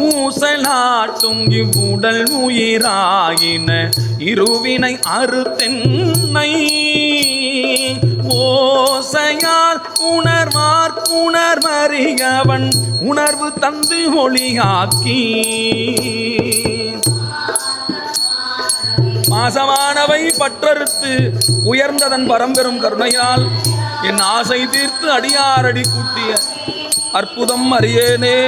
ஊசலாட்டும் இவ்வுடல் உயிராயின இருவினை அறுத்தென்னை. ஓசையால் உணர்வார் உணர்வறியவன் உணர்வு தந்து ஒளியாக்கி. மாசமானவை பற்றறுத்து உயர்ந்ததன் பரம்பெரும் கருணையால் என் ஆசை தீர்த்து அடியாரடி கூட்டிய அற்புதம் அறியேனே.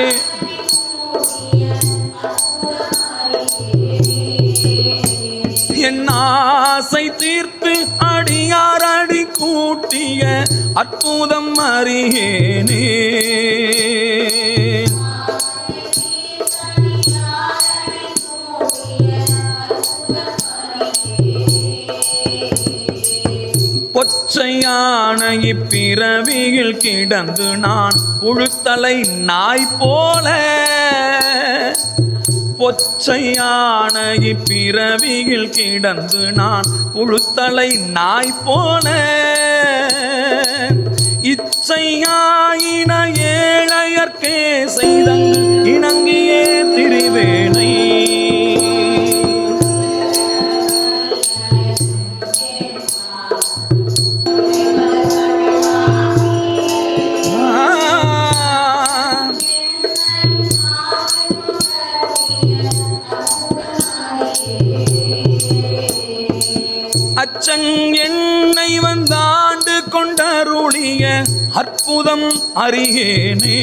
என் ஆசை தீர்த்து அடியார் அடி கூட்டிய அற்புதம் அறியேனே. பொச்சையான இப்பிறவியில் கிடந்து நான் புழுத்தலை நாய் போல. பொச்சையான இப்பிறவியில் கிடந்து நான் புழுத்தலை நாய் போல. இச்சையாயின ஏழையர்க்கே செய்த அச்சன் என்னை வந்தாண்டு கொண்டருளிய அற்புதம் அறியேனே.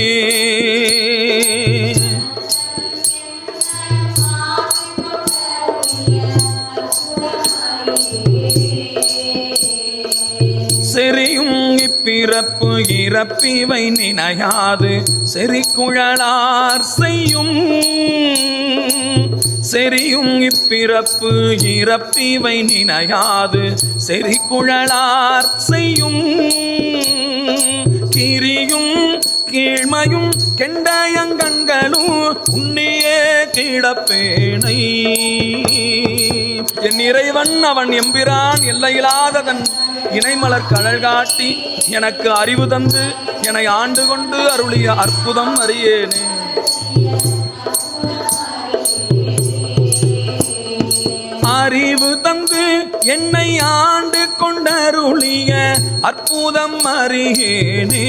செறியும் இப்பிறப்பு இறப்பிவை நினையாது. செறிக்குழலார் செய்யும் செறியும் இப்பிறப்பு இறப்பிவை நினையாது. செறிக்குழலார் செய்யும் கிரியும் கீழ்மையும் கெண்டயங்கண்களும் உன்னியே கிடப்பேனை. என் இறைவன் அவன் எம்பிரான் எல்லையில்லாததன் இணைமலர் கழல் காட்டி எனக்கு அறிவு தந்து என்னை ஆண்டு கொண்டு அருளிய அற்புதம் அறியேனே. அறிவு தந்து என்னை ஆண்டு கொண்டருளிய அற்புதம் அறியேனே.